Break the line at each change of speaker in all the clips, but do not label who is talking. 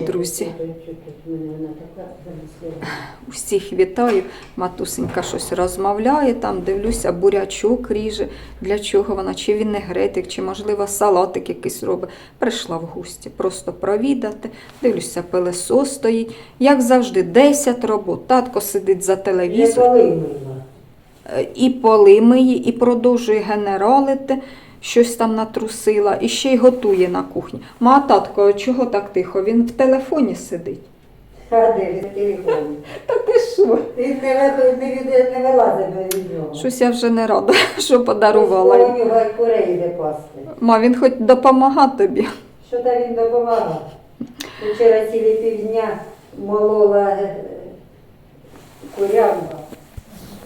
Друзі. Усіх вітаю. Матусенька щось розмовляє там, дивлюся, бурячок ріже. Для чого вона? Чи він не гретик, чи, можливо, салатик якийсь робить. Прийшла в гості, просто провідати. Дивлюся, пелесо стоїть. Як завжди, 10 робот. Татко сидить за телевізором. Е, і поли миє, і продовжує генералити, щось там натрусила, і ще й готує на кухні. Ма, татко, чого так тихо? Він в телефоні сидить. Та ти що?
Він не, не, від- не вилазить від нього.
Щось я вже не рада, що подарувала.
У нього курей йде пасти.
Ма, він хоч допомага тобі.
Що там він допомагав? Вчора цілі півдня молола е, курянка.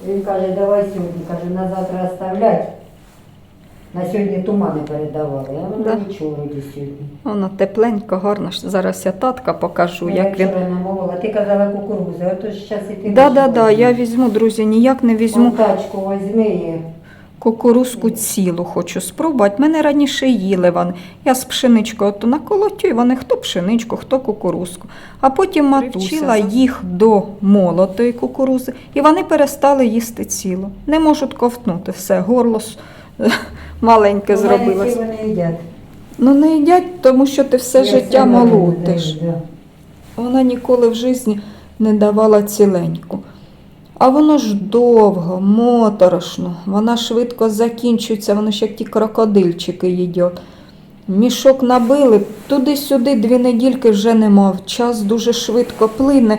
Він каже, давай сьогодні, каже, на завтра оставлять. На сьогодні тумани передавали, а воно
Да.
нічого вроді сьогодні.
Воно тепленько, гарно. Зараз я татка покажу,
Я
як він.
вчора намолола. Ти казала кукурудзу, а то ж зараз і ти.
Да, да, да, я візьму, друзі, ніяк не візьму.
Візьму тачку, візьми і
Кукурузку цілу хочу спробувати. Мене раніше їли вони. Я з пшеничкою то наколотю, і вони хто пшеничку, хто кукурузку. А потім матусила їх до молотої кукурузи, і вони перестали їсти цілу. Не можуть ковтнути все, горло с- маленьке
У мене
зробилось.
всі вони їдять.
Ну не їдять, тому що ти все
Я
життя
сама
молотиш.
да.
Вона ніколи в житті не давала ціленьку. А воно ж довго, моторошно, вона швидко закінчується, воно ж як ті крокодильчики їдять. Мішок набили, туди-сюди дві недільки вже нема. Час дуже швидко плине.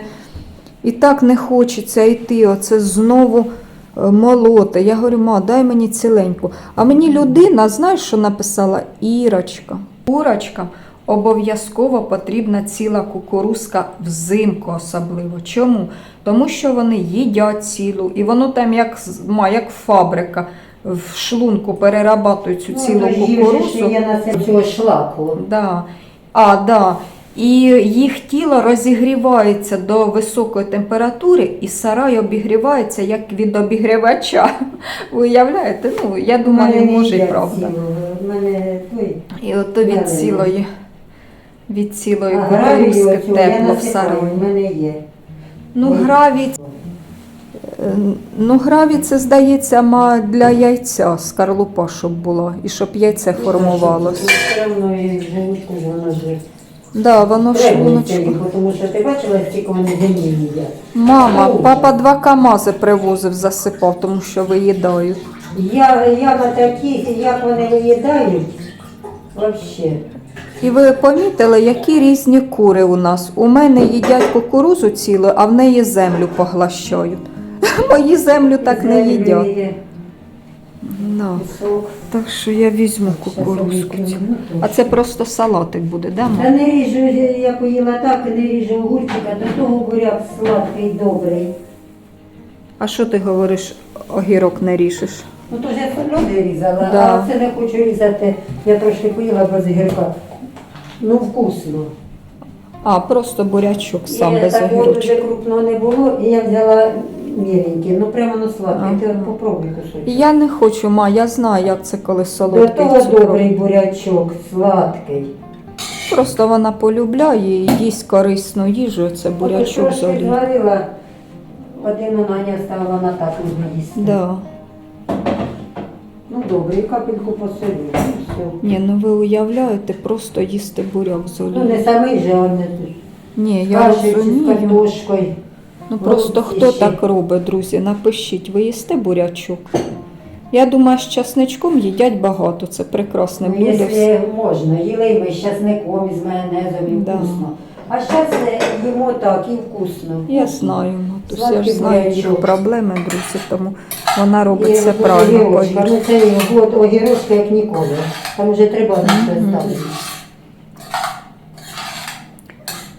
І так не хочеться йти, оце знову е, молоти. Я говорю, ма, дай мені ціленьку. А мені людина, знаєш, що написала? Ірочка. Курочкам обов'язково потрібна ціла кукурузка взимку особливо. Чому? Тому що вони їдять цілу, і воно там як, ма, як фабрика в шлунку перерабатують цю цілу
Ну, же ж
кукурузу.
цього шлаку.
Да. А, да. І їх тіло розігрівається до високої температури, і сарай обігрівається як від обігрівача. Ви уявляєте? Ну, я думаю,
мене
може
їдять
правда.
мене.
І ото від цілої, від цілої
я
тепло в сараї. Ну,
Ой.
гравій, ну, гравій це, здається, ма для яйця скорлупа, щоб була, і щоб яйце формувалось. Да, воно шлуночку.
тому що ти бачила, скільки вони землі їдять.
Мама, папа два КАМАЗи привозив, засипав, тому що виїдають.
Я, я на таких, як вони виїдають, взагалі.
І ви помітили, які різні кури у нас. У мене їдять кукурузу цілу, а в неї землю поглощають. Мої землю так не їдять. Да. Так що я візьму кукурузку. А це просто салатик буде, да,
Та не ріжу, я поїла так, не ріжу огурчика, до того буряк сладкий, добрий.
А що ти говориш, огірок не ріжеш?
Ну то ж я солений різала,
Да.
а це не хочу різати. Я трошки поїла без гірка. Ну, вкусно.
А, просто бурячок сам
і
без
такого
огірочка.
дуже крупного не було, і я взяла міленький. Ну прямо на сладкий.
Ага.
Ти от попробуй кусочок.
Я не хочу, ма, я знаю, як це коли
До
солодкий
того
цукор.
добрий бурячок, сладкий.
Просто вона полюбляє і їсть корисну їжу, це бурячок з
трошки
олією.
зварила, один у Наня ставила на так їсти.
Да.
Ну добре, і капельку посолю. Все.
Ні, ну ви уявляєте, просто їсти буряк з
Ну
олією.
не самий же, а не
Ні, я
кашею з
розумію.
картошкою.
Ну просто хто так робить, друзі? Напишіть, ви їсте бурячок? Я думаю, з часничком їдять багато, це прекрасне
Ну,
блюдо.
якщо можна, їли ми з часником, і з майонезом, і
Да.
вкусно. А зараз їмо так і вкусно.
Я знаю, Матусь, я ж
Сладкий
знаю
бурячок.
проблеми, друзі, тому вона робить це правильно. повірте.
Ну це от огірочка як ніколи. Там вже треба ставити.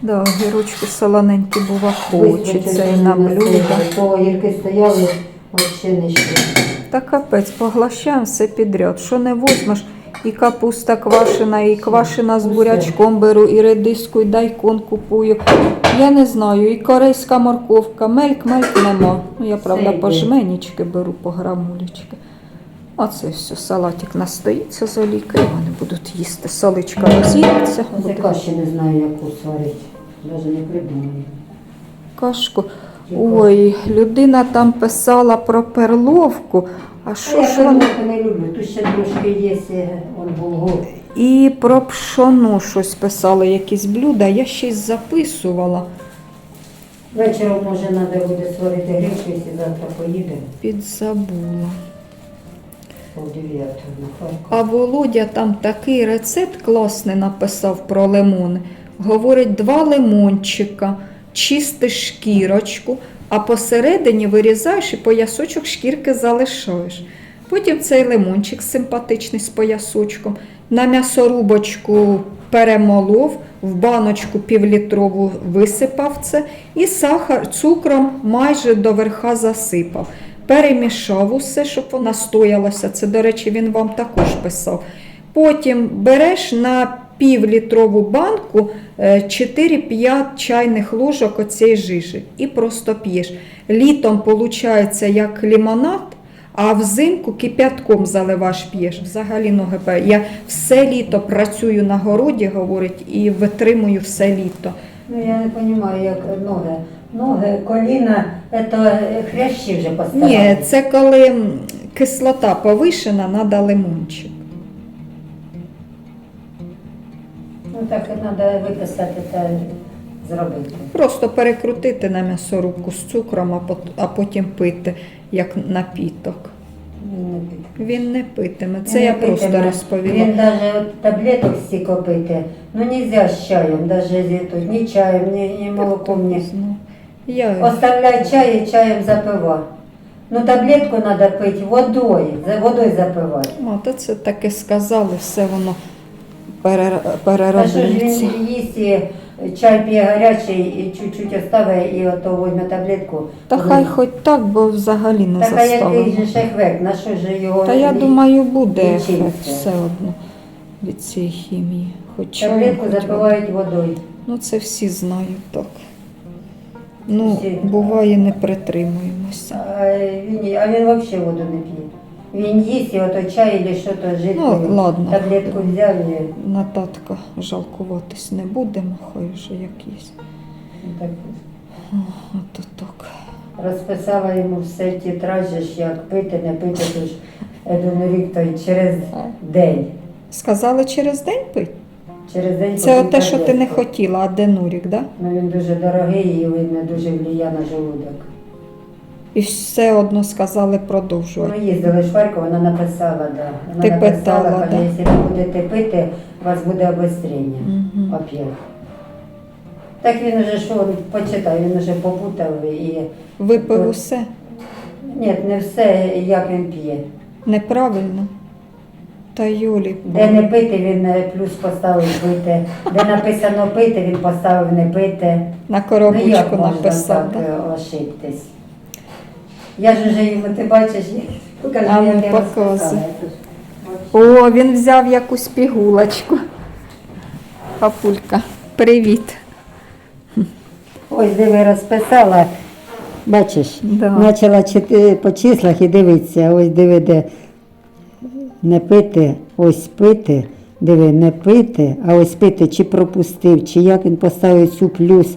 Да, огірочки солоненькі бува хочеться і на блюдо.
Огірки стояли, взагалі не ще.
Та капець, поглощаємо все підряд. Що не возьмеш, і капуста квашена, і квашена з бурячком беру, і редиску, і дайкон купую. Я не знаю, і корейська морковка, мельк, мельк нема. Ну, я, правда, по жменічки беру, по грамулечки. Оце все, салатик настоїться з олійкою, вони будуть їсти. Соличка роз'їдеться.
Оце
буде.
каші не знаю, яку сварити. Навіть не придумаю.
Кашку. Ой, людина там писала про перловку. А
А
що
я
ж вона?
перловку не люблю. Тут ще трошки є, е, он булгур.
І про пшоно щось писали, якісь блюда. Я й записувала.
Вечором може треба буде сварити гречку, якщо завтра поїдемо.
Підзабула.
На Харків.
А Володя там такий рецепт класний написав про лимони. Говорить, два лимончика, чистиш шкірочку, а посередині вирізаєш і поясочок шкірки залишаєш. Потім цей лимончик симпатичний з поясочком. На м'ясорубочку перемолов, в баночку півлітрову висипав це і сахар цукром майже до верха засипав. Перемішав усе, щоб вона стоялася. Це, до речі, він вам також писав. Потім береш на півлітрову банку е, 4-5 чайних ложок оцієї жижі і просто п'єш. Літом виходить як лімонад, а взимку кипятком заливаш п'єш. Взагалі ноги пе- Я все літо працюю на городі, говорить, і витримую все літо.
Ну я не розумію, як ноги. Ноги, коліна, це хрящі вже поставили.
Ні, це коли кислота повишена, треба лимончик.
Так і треба виписати та зробити.
Просто перекрутити на м'ясорубку з цукром, а потім пити як напіток.
Він не піде.
Він не питиме. Це
Він
я
не
просто
питиме.
розповіла.
Він навіть таблеток стільки пити. Ну нельзя з чаєм, навіть тут, ні чаєм, ні, ні молоком, ні.
Ну, Я...
Оставляй чай і чаєм запивай. Ну таблетку треба пити водою, за водою запивати.
О, то це таке сказали, все воно.
А що ж він їсть чай п'є гарячий і чуть-чуть оставить і ото візьме таблетку.
Та хай хоч так, бо взагалі не
Так а який
заставимо.
же шехвек, на що ж його?
Та я
лі-
думаю, буде ефект все одно від цієї хімії. Хоч
Таблетку запивають водою.
Ну, це всі знають так. Ну,
Всі.
буває, не притримуємося.
А він, а він взагалі воду не п'є. Він їсть і ото чай або що то жидкою.
Ну, ладно.
Таблетку взяв і
На татка жалкуватись не будемо, хай вже якийсь.
так
Ото так.
розписала йому все ті тражі, як пити, не пити, тож один рік той через день.
Сказали через день пить?
Через день
Це те, що ти не хотіла, а денурік, да?
Ну він дуже дорогий і він не дуже влияє на желудок.
І все одно сказали продовжувати.
їздили в Харків, вона написала, да. Вона
Ти
написала,
питала,
каже,
да.
якщо ви будете пити, у вас буде обострення.
Мгм.
Опять. Так він вже що почитав, він вже попутав і.
Випив усе
Ні, не все, як він п'є.
неправильно. Та Юлі,
Де не пити, він е, плюс поставив пити. Де написано пити, він поставив не пити.
на
Ну
коробочку
як можна
написав.
так
Да?
е, ошибтись? Я ж вже йому, ти бачиш, покажи,
А ну,
як я
показуй. О, він взяв якусь пігулочку. Папулька, привіт.
Ось диви, розписала. Бачиш,
Да.
почала чити- по числах і дивиться, ось диви, де не пити, ось пити, диви, не пити, а ось пити, чи пропустив, чи як він поставив цю плюс.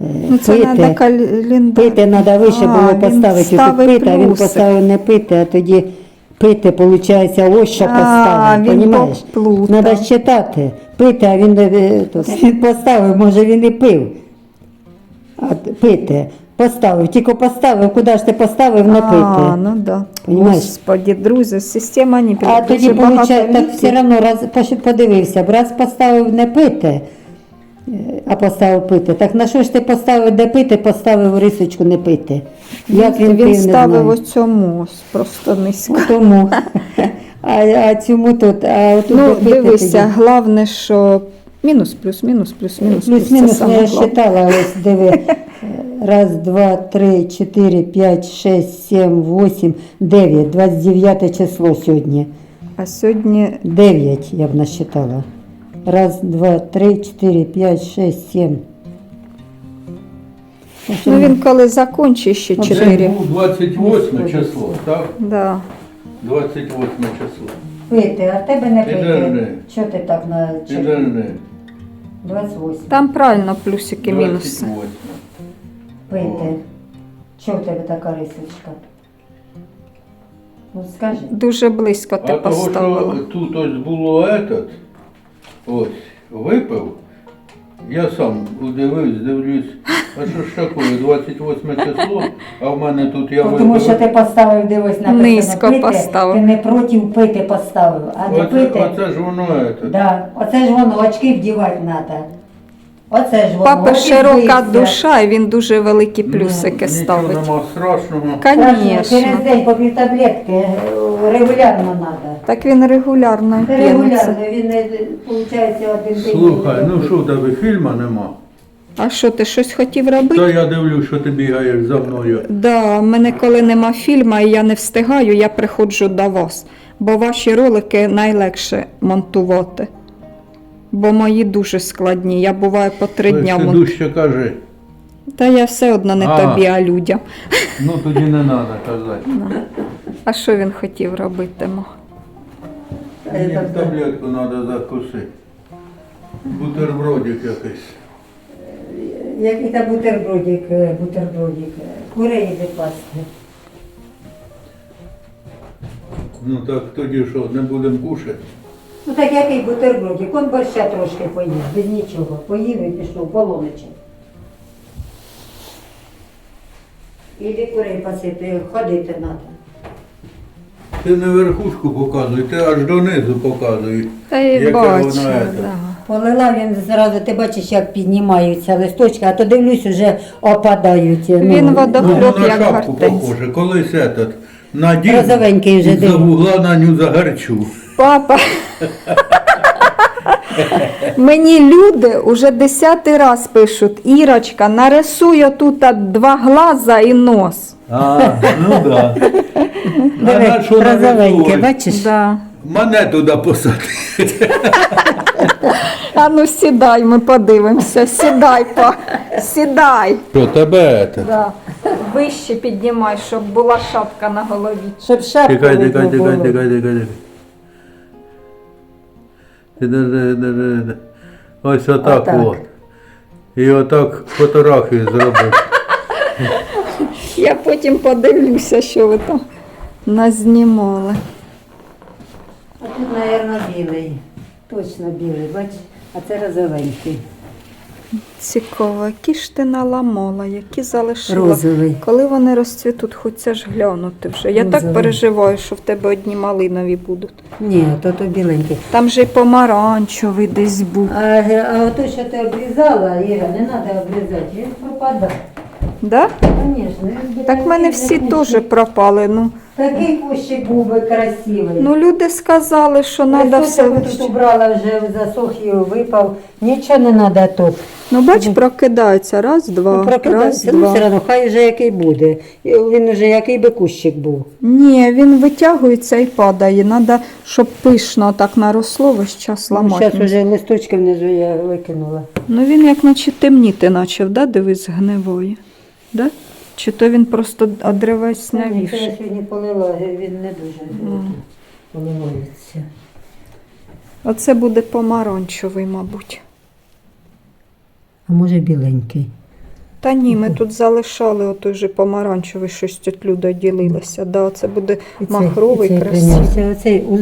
Е,
Ну це
пити.
треба календар.
Пити треба вище було
він
поставити, тут пити, а він поставив не пити, а тоді пити, виходить, ось що поставив,
він
понімаєш? Треба читати, пити, а він е, то, поставив, може він і пив. А пити, поставив, тільки поставив, куди ж ти поставив, не
А, ну да.
Понімаєш?
Господі, друзі, система не
А тоді, виходить, так все одно раз подивився, б, раз поставив не пити, е, а поставив пити. Так на що ж ти поставив де пити, поставив рисочку не пити? Як він,
він,
пив, не
ставив
знаю.
ось цьому просто низько.
Тому. А, а цьому тут, а отут
Ну,
пити
дивися,
тоді.
головне, що мінус, плюс, мінус, плюс, мінус, плюс.
Плюс-мінус
це саме
я
головне.
считала, ось диви. Раз, два, три, чотири, п'ять, шесть, сім, вісім, дев'ять. 29 число сьогодні.
А сьогодні
9 я б насчитала. Раз, два, три, чотири, п'ять, шесть, сім.
Ну він коли закінчить ще
Ну,
Це
4.
був 28 число, так?
Да.
28 число.
Пити, а в тебе не
Підожди.
пити. Чого ти так на чорт?
Підожди.
28.
Там правильно плюсики, мінуси.
28.
Пити. Чого в тебе така рисочка? Ну скажи.
Дуже близько ти
А того,
поставила.
що тут ось було этот, ось, випив, я сам удивився, дивлюсь, а що ж таке, 28 число, а в мене тут я
Ну, Тому що ти поставив, дивись, написано
Низько
пити,
поставив.
ти не проти пити поставив, а не
Оце,
пити.
оце ж воно этот.
Да. Оце ж воно, очки вдівати треба. Оце ж.
Папи широка
збився.
душа, і він дуже великі плюсики
ну,
ставить.
Нічого нема страшного.
Страшно, Через
Звісно.
день по пів таблетки е, регулярно треба.
Так він регулярно
Це
п'ється.
регулярно, він не виходить один день.
Слухай, ну що в тебе фільма нема?
А що, ти щось хотів робити?
Та я дивлюсь, що ти бігаєш за мною.
Да, в мене коли нема фільму і я не встигаю, я приходжу до вас. Бо ваші ролики найлегше монтувати. Бо мої дуже складні. Я буваю по три дня
ти
монтую.
дужче кажи.
Та я все одно не
А.
тобі, а людям.
Ну тоді не треба казати.
А що він хотів робити? мо?
Мені таблетку треба закусити. Бутербродик якийсь.
Який там бутербродик, е, бутербродик. е, Курей пасти.
Ну так тоді що, не будемо кушати?
Ну так який бутербродик, он борща трошки поїв, без нічого. Поїв і пішов, полониче. Іди курей пасити, ходити треба.
Ти не верхушку показуй, ти аж донизу показуй.
Та я
Яке
бачу,
воно це?
да.
Полила він зразу, ти бачиш, як піднімаються листочки, а то дивлюсь, вже опадають. ну,
Він.
Ну,
Хлоп,
на
як
шапку
гортензія.
похоже. Колись этот надів
Розовенький вже
і за вугла на ню загарчу.
Папа. Мені люди уже десятий раз пишуть, Ірочка, нарисуй тут два глаза і нос.
А, ну да. А на
розовеньке, бачиш?
Да.
Мене туди посадити.
А ну сідай, ми подивимося. Сідай, па. Сідай.
Що тебе це?
Да. Вище піднімай, щоб була шапка на голові.
Щоб шапку
Тікай,
видно
тікай,
було.
тікай, тікай, тікай, Ось отак
Отак.
от. І отак фотографію зробив.
Я потім подивлюся, що ви там назнімали.
А тут, мабуть, білий. Точно білий, бач? А це розовенький.
Цікаво, які ж ти наламала, які залишила.
Розовий.
Коли вони розцвітуть, хочеться ж глянути вже. Я так переживаю, що в тебе одні малинові будуть.
Ні, то то біленький.
Там же й помаранчевий десь був.
А, а то, що ти обрізала, Іра, не треба обрізати, він пропадає.
Да?
Він
Так в мене всі теж пропали. Ну,
Такий кущик був би красивий.
ну люди сказали, що треба все.
Листочок тут убрала вже засох і випав. Нічого не треба тут.
Ну, бач, прокидаються. Раз, два, раз,
Прокидайся, ну
два.
все одно, хай вже який буде. І Він вже який би кущик був.
Ні, він витягується і падає. Треба, щоб пишно так наросло, весь час
Зараз
ламати.
вже листочки внизу я викинула.
Ну він як наче темніти почав, да? дивись, гнивої. Да? Чи то він просто
Це
одревеснявіший?
я сьогодні полила, він не дуже поливається.
Оце буде помаранчевий, мабуть.
А може біленький.
Та ні, ми тут залишали отой же помаранчевий, щось тут люди ділилися. Да, це буде
І
махровий,
і цей
красивий.
Оцей у,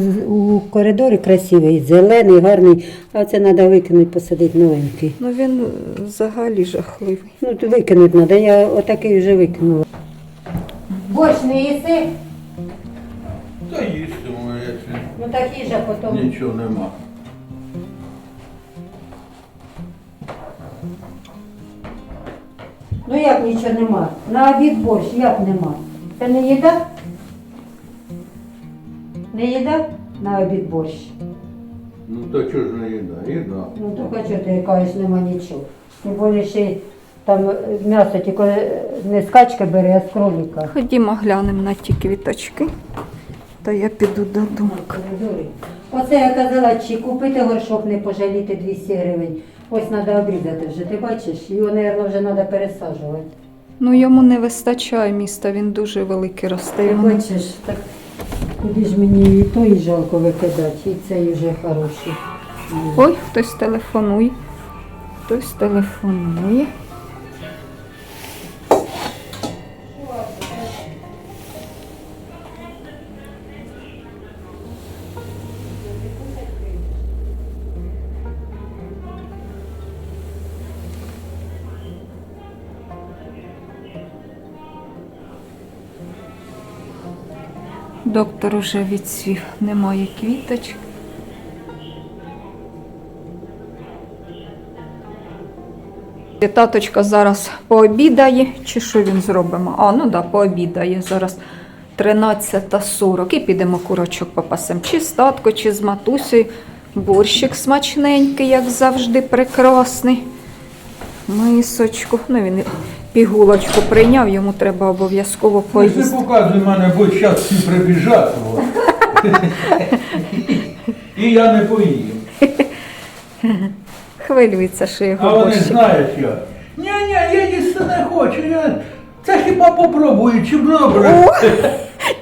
у коридорі красивий, зелений, гарний, а це треба викинути, посадити новенький.
Ну він е, взагалі жахливий.
Ну, то викинути треба, я отакий вже викинула. Борщ не їси?
Та їстимо, якщо
Ну так їжа потім.
нічого нема.
Ну як нічого нема? На обід борщ, як нема? Це не їда? Не їда? На обід борщ.
Ну то чого ж не їда? Їда.
Ну то хоча ти кажеш, нема нічого. Тим більше ще й там е, м'ясо тільки е, не з качки бере, а з кролика.
Ходімо, глянемо на ті квіточки. Та я піду додому.
Оце я казала, чи купити горшок, не пожаліти 200 гривень. Ось треба обрізати вже, ти бачиш, його, мабуть, вже треба пересаджувати.
Ну йому не вистачає міста, він дуже великий росте.
Ти бачиш, так куди ж мені і той жалко викидати, і цей вже хороший.
Ой, хтось телефонує. Хтось телефонує. Доктор уже відсвів, немає квіточок. Таточка зараз пообідає, чи що він зробимо? А, ну да, пообідає зараз 13.40 і підемо курочок попасем. Чи з татко, чи з матусею. Борщик смачненький, як завжди, прекрасний. Мисочку. Ну, він пігулочку прийняв, йому треба обов'язково
Ну, не
поїсти.
показуй мене, бо зараз всі прибіжать. І я не поїм.
Хвилюється, що його.
А
вони
знають як. Ні, ні, я їсти не хочу. Я... Це хіба попробую, чи добре.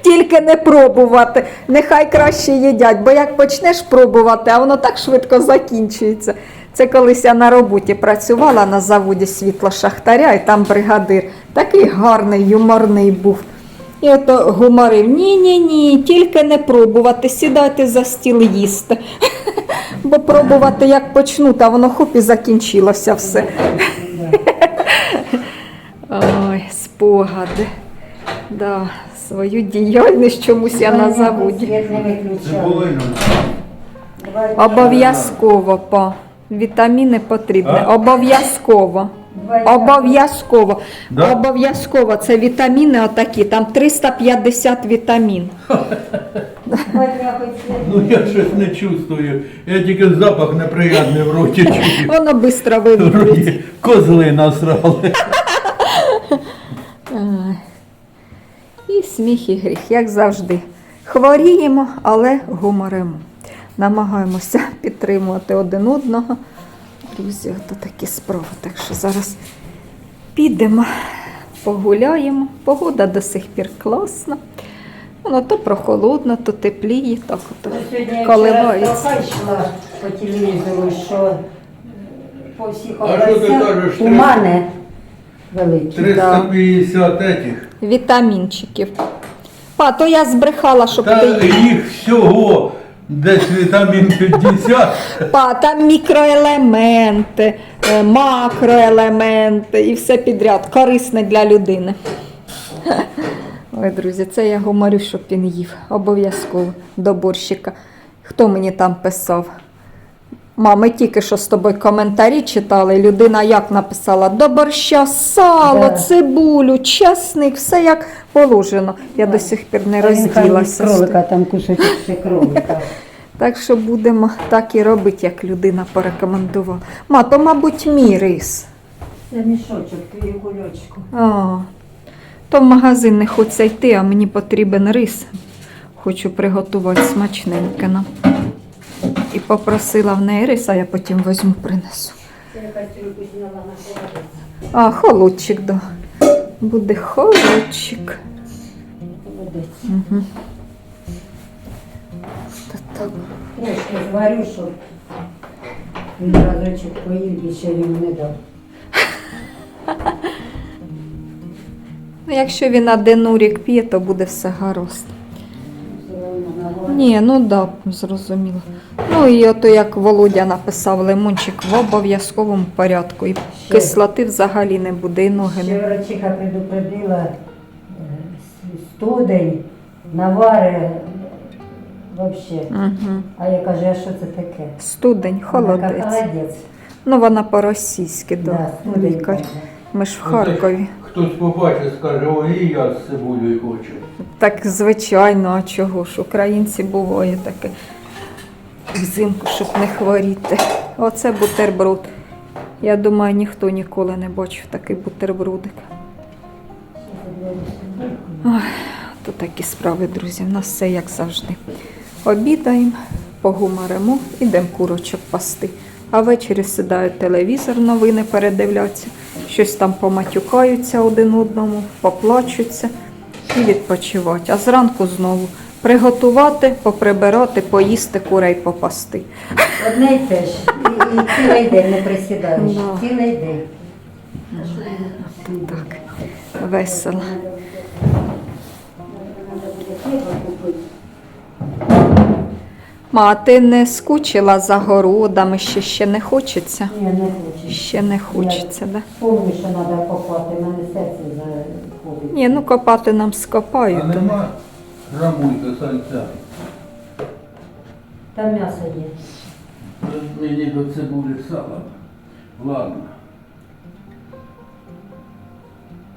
Тільки не пробувати. Нехай краще їдять, бо як почнеш пробувати, а воно так швидко закінчується. Це колись я на роботі працювала на заводі світло шахтаря, і там бригадир такий гарний, юморний був. І ото гуморив: ні, ні, тільки не пробувати, сідайте за стіл їсти. Бо пробувати як почнуть, а воно хоп і закінчилося все. Ой, спогади. Да, свою діяльність чомусь я на заводі. Обов'язково по вітаміни потрібні.
А?
Обов'язково. Обов'язково.
Да?
Обов'язково. Це вітаміни отакі, там 350 вітамін.
Ну я щось не чувствую. Я тільки запах неприємний в роті чую.
Воно швидко вивітрюється.
Козли насрали.
І сміх, і гріх, як завжди. Хворіємо, але гуморимо. Намагаємося підтримувати один одного. Друзі, то такі справи. Так що зараз підемо, погуляємо. Погода до сих пір класна. Воно то прохолодно, то тепліє, так
Сьогодні я
коливається.
вчора йшла по телевізору, що по всіх областях
кажеш,
тумани великі.
350 етих.
Вітамінчиків. Па, то я збрехала, щоб
Та
ти їв.
їх всього десь вітамін 50.
Па, там мікроелементи, е, макроелементи і все підряд, корисне для людини. Ой, друзі, це я говорю, щоб він їв. Обов'язково до борщика. Хто мені там писав? Мами тільки що з тобою коментарі читали. Людина як написала: до борща сало,
Да.
цибулю, часник, все як положено. Я до сих пір не розділася.
кролика, там кусочок ще кролика.
Так що будемо так і робити, як людина порекомендувала. Ма, то, мабуть, мій рис.
Це мішочок, твій кульочку.
А, то в магазин не хочеться йти, а мені потрібен рис. Хочу приготувати смачненьке нам. Попросила в неї рис, я потім візьму, принесу. А, холодчик, да. Буде холодчик. Угу.
Трошки зварю, щоб він разочок поїв, більше йому не дав.
Ну, якщо він аденурік п'є, то буде все гаразд. Ні, ну да, зрозуміло. Ну і ото як Володя написав лимончик в обов'язковому порядку. І
Ще.
кислоти взагалі не буде, і ноги
Ще
не.
врачиха предупредила е, студень, навари, взагалі.
Угу.
А я кажу, а що це таке?
Студень,
Вона каже,
холодець.
Холодець.
Ну вона по-російськи, да,
Да, студень.
лікар.
каже.
Ми ж в Харкові.
Хтось побачить, скаже, ой, і я з цибулею хочу.
Так звичайно, а чого ж? Українці буває таке взимку, щоб не хворіти. Оце бутерброд. Я думаю, ніхто ніколи не бачив такий бутербродик. То такі справи, друзі. У нас все як завжди. Обідаємо, погумаримо, ідемо курочок пасти. А ввечері сідають телевізор, новини передивляться, щось там поматюкаються один одному, поплачуться і відпочивати. А зранку знову Приготувати, поприбирати, поїсти, курей попасти.
Одне й те ж. І, і цілий день не присідаєш.
Да.
Цілий день.
Так, весело. Ма, а ти не скучила за городами, ще, ще не хочеться?
Ні, не хочу.
Ще не хочеться, да?
Помню, що треба копати, в мене серце заходить.
Ні, ну копати нам скопають.
А нема рамулька сальця.
Там м'ясо є.
Мені до цибулі сала. Ладно.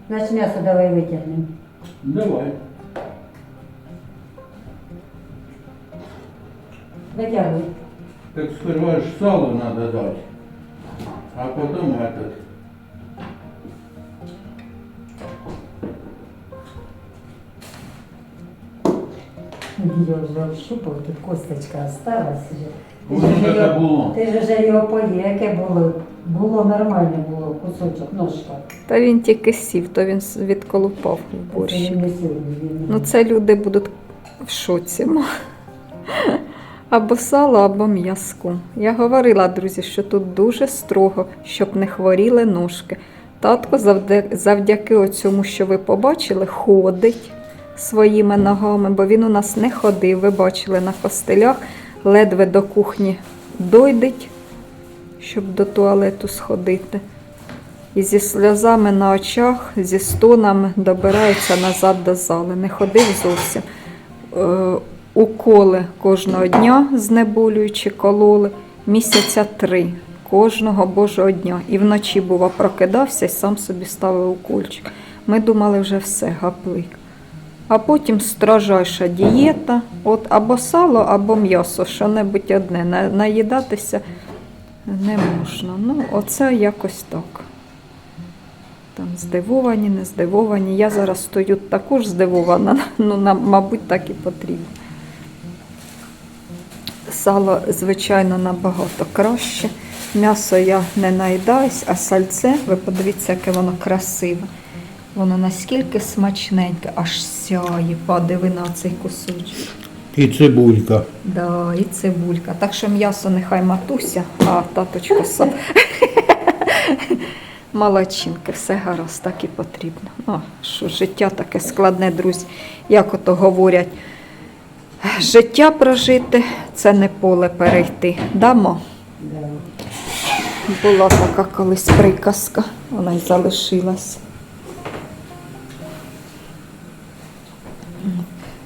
Значить м'ясо давай витягнемо.
Давай.
Витягуй.
Так сперва ж сало надо дать, а потом этот.
Я вже общупав, тут косточка осталась вже. Ти ж
таке
його-
було.
Ти ж вже його поїв, яке було? Було нормальне було, кусочок, ножка.
Та він тільки сів, то він с- відколупав в
Це
борщі.
він не сьогодні. Він...
Ну це люди будуть в шоці. Або сало, або м'язку. Я говорила, друзі, що тут дуже строго, щоб не хворіли ножки. Татко завдя- завдяки оцьому, що ви побачили, ходить своїми ногами, бо він у нас не ходив. Ви бачили на костелях, ледве до кухні дойдить, щоб до туалету сходити. І зі сльозами на очах, зі стонами добирається назад до зали. Не ходив зовсім. Е, уколи кожного дня знеболюючи, кололи місяця три кожного божого дня. І вночі, бува, прокидався і сам собі ставив укольчик. Ми думали, вже все, гаплик. А потім строжайша дієта, от або сало, або м'ясо, що-небудь одне. На- Наїдатися не можна. Ну, оце якось так. Там здивовані, не здивовані. Я зараз стою також здивована, ну, нам, мабуть, так і потрібно. Сало, звичайно, набагато краще. М'ясо я не наїдаюсь, а сальце, ви подивіться, яке воно красиве. Воно наскільки смачненьке, аж сяє, подиви на цей кусочок.
І цибулька.
Да, і цибулька. Так що м'ясо нехай матуся, а таточко сам. Молодчинки, все гаразд, так і потрібно. О, що життя таке складне, друзі. Як ото говорять, життя прожити це не поле перейти. Дамо.
Да.
Була така колись приказка, вона й залишилась.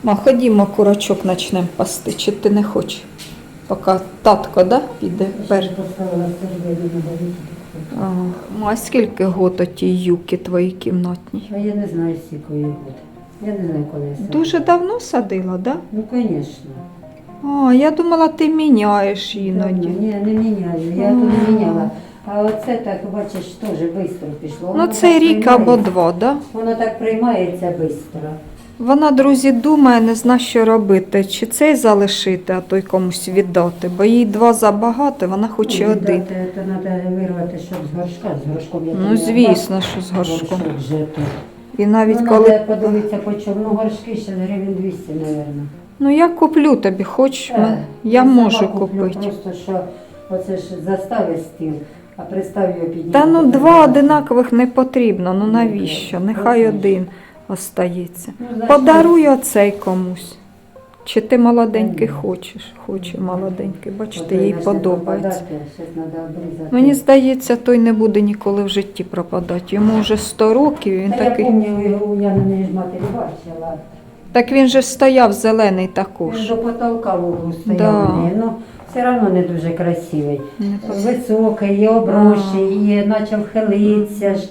Ма, ходімо, курочок почнемо пасти, чи ти не хочеш? Поки татко да, піде. Ма, а скільки год оті юки твої кімнатні?
А я не знаю, скільки їй год. Я не знаю, коли я садила.
Дуже давно садила, да?
Ну, звісно.
А, я думала, ти міняєш іноді.
Ні, не міняю, я тут не міняла. А оце так, бачиш, теж швидко пішло.
Ну,
Воно
цей
так
рік або
приймається.
два, да?
Воно так приймається швидко.
Вона, друзі, думає, не зна, що робити, чи цей залишити, а той комусь віддати, бо їй два забагато, вона хоче
Ну,
один.
віддати, То треба вирвати, щоб з горшка, з горшком я
Ну,
не
звісно, що з горшком.
Горшок вже тут.
І навіть
ну,
коли.
треба подивитися по чому. Ну, горшки ще гривень 200, мабуть.
Ну я куплю тобі, хоч
Е,
я
сама
можу
куплю,
купити.
Просто що оце ж застави стіл, а пристав його підійти.
Та ну два одинакових не потрібно. Ну
Ну,
навіщо? Нехай один остається.
Ну,
Подаруй оцей комусь. Чи ти молоденький хочеш? Хоче молоденький. Бачите, їй подобається. Мені здається, той не буде ніколи в житті пропадати. Йому вже 100 років, він такий.
я неї ж матері бачила.
Так він же стояв зелений
Він
також.
до потолка в стояв
Да.
Ну, все одно не дуже красивий.
Не
Високий, і оброший, і почав хилитися ж.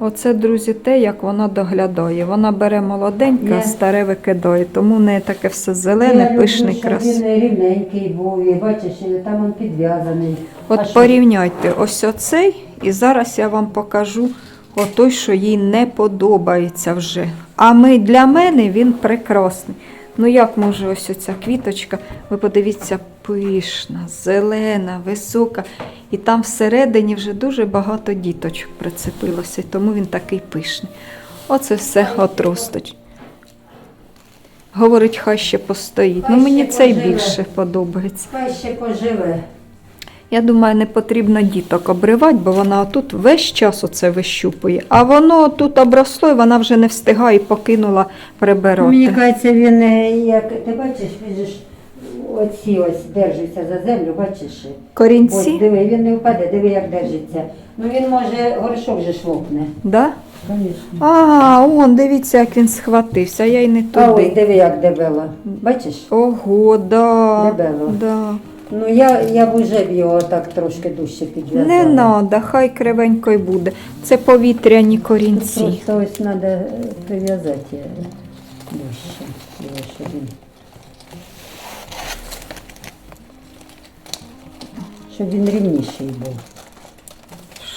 Оце, друзі, те, як вона доглядає. Вона бере молоденьке, а старе викидає. Тому не таке все
Я
зелене,
люблю,
пишне,
щоб
красиве.
Він рівненький був, і бачиш, там він підв'язаний.
От
що?
порівняйте ось оцей, і зараз я вам покажу отой, що їй не подобається вже. А ми для мене він прекрасний. Ну як може ось оця квіточка, ви подивіться, пишна, зелена, висока. І там всередині вже дуже багато діточок прицепилося, тому він такий пишний. Оце все отросточь. Говорить, хай ще постоїть.
Хай
ну мені
ще
цей
поживе.
більше подобається.
Хай ще поживе.
Я думаю, не потрібно діток обривати, бо вона тут весь час оце вищупує. А воно тут обросло, і вона вже не встигає і покинула прибирати.
Мені кажеться, він е, як ти бачиш, він ж оці ось держиться за землю, бачиш? Ось
Корінці?
диви, він не впаде, диви, як держиться. Ну він може горшок же шлопне.
Да? А, он, дивіться, як він схватився, я й не
А ось диви, як дебело. Бачиш?
Ого, да.
Дебело.
да.
Ну я, я б уже б його так трошки дужче підв'язала.
Не надо, хай кривенько й буде. Це повітряні
Тут
корінці.
Просто ось треба прив'язати дужче. Диви, щоб він. Щоб він рівніший був.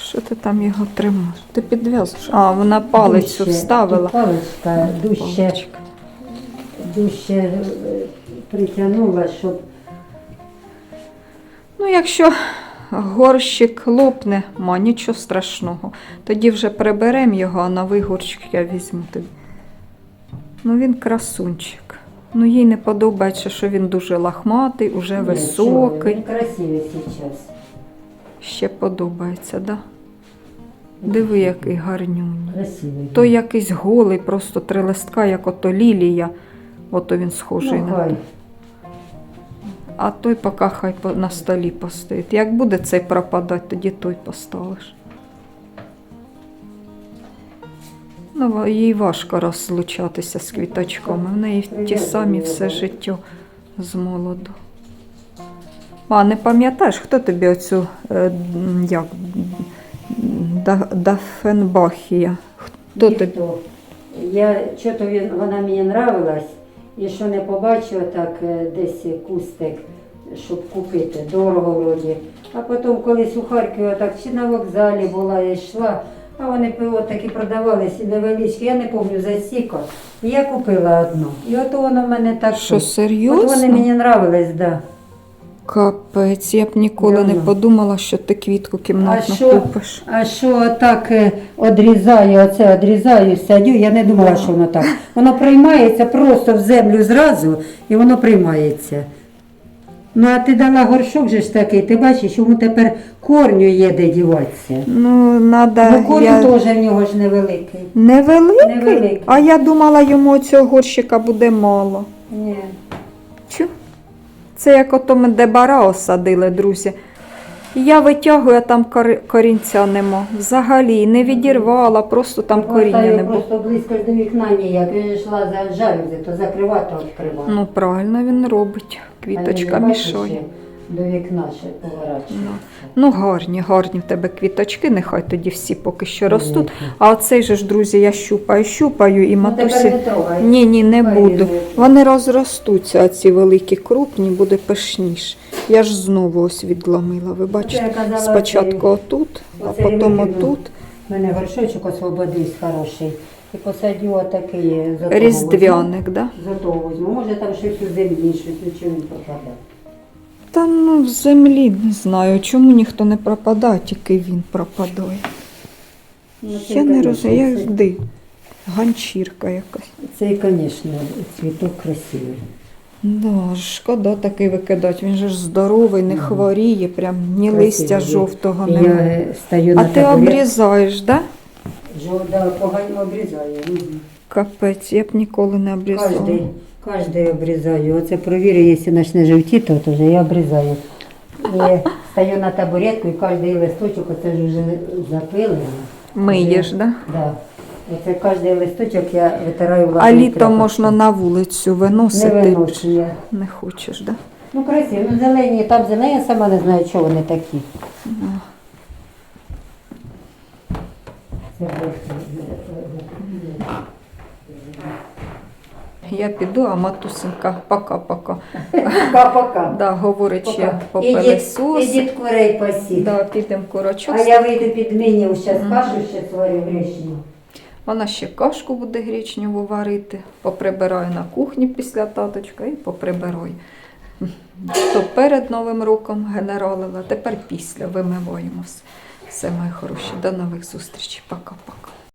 Що ти там його тримаєш? Ти підв'язуєш? А, вона палицю
Дужче.
вставила.
Тут Паличка дужче, дужче е, притягнула, щоб
Ну, якщо горщик лопне, ма нічого страшного. Тоді вже приберемо його, а новий горщик я візьму тобі. Ну він красунчик. Ну їй не подобається, що він дуже лахматий, уже
Ні,
високий.
Він красивий зараз.
Ще подобається, да? Диви, який гарнюнь.
Красивий.
Той якийсь голий, просто три листка, як ото лілія. Ото він схожий
ну,
на.
хай.
А той поки хай на столі постоїть. Як буде цей пропадати, тоді той поставиш. Ну, їй важко розлучатися з квіточками. В неї ті самі все життя з молоду. А, не пам'ятаєш, хто тобі оцю е, як, да, Дафенбахія? Хто тобі?
Я чого він вона мені нравилась, і що не побачила так е, десь кустик, щоб купити, дорого вроді. А потім колись у Харкові так чи на вокзалі була, я йшла, а вони пиво такі продавалися невеличкі, я не пам'ятаю за сіко. І я купила одну. І от воно в мене так.
Що,
От вони мені нравились, так. Да.
Капець, я б ніколи не подумала, що ти квітку кімнатну
А що?
купиш.
А що так е, одрізаю, оце одрізаю, садю, я не думала, що воно так. Воно приймається просто в землю зразу і воно приймається. Ну, а ти дала горшок же ж такий, ти бачиш, йому тепер корню є де діватися.
Ну, надо.
Бо корню
я...
теж в нього ж невеликий.
Невеликий?
Невеликий.
А я думала, йому цього горщика буде мало.
Ні.
Чу? Це як ото ми дебара осадили, друзі. Я витягую, а там корінця нема. Взагалі не відірвала, просто там коріння не було.
просто близько ж до вікна ніяк. Він йшла за жалюзі, то закривати, то відкривати.
Ну, правильно він робить. Квіточка мішає.
До вікна ще поворачується.
Ну, гарні, гарні в тебе квіточки, нехай тоді всі поки що ростуть. А оцей же ж, друзі, я щупаю, щупаю і
Ну,
матусі. Ні, ні, не буду. Вони розростуться, а ці великі крупні, буде пишніше. Я ж знову ось відломила. Ви бачите,
я казала,
спочатку
оцей-
отут, а потім отут.
У мене горшочок освободився хороший. І посадю отакий з отого
Різдвяник, да?
візьму. З отого візьму. Може там щось у землі, щось нічого не пропаде.
Та ну в землі не знаю, чому ніхто не пропадає, тільки він пропадає.
Ну, це,
Я не
конечно,
розумію, як де. Ганчірка якась.
Цей, звісно, цвіток красивий.
Да, шкода такий викидати. Він же ж здоровий, не хворіє, прям ні
Красивий.
листя жовтого
Я
немає.
стою
А
на
ти
табурет.
обрізаєш, да?
Жовта погано обрізаю. Мгм.
Капець, я б ніколи не обрізала.
Кожний, кожний обрізаю. Оце провірю, якщо почне жовтіти, то вже я обрізаю. І стою на табуретку і кожний листочок, оце ж вже запилено.
Миєш, да?
Да. Оце кожний листочок я витираю
А
власною
літом
тряпочкою.
можна на вулицю
не
виносити.
виношу я.
Не хочеш, да?
Ну красиво, ну зелені, там зелені, я сама не знаю, чого вони такі. Це
Я піду, а матусенька пока-пока.
Пока-пока.
Да, говорить, що я.
Ідіть, ідіть курей пасіть.
Да, підемо курочок.
А я вийду під меню, зараз кашу ще сварю гречню.
Вона ще кашку буде гречневу варити, поприбираю на кухні після таточка і поприбираю. То перед Новим роком генералила, тепер після вимиваємо все. Все, мої хороші. До нових зустрічей. Пока-пока.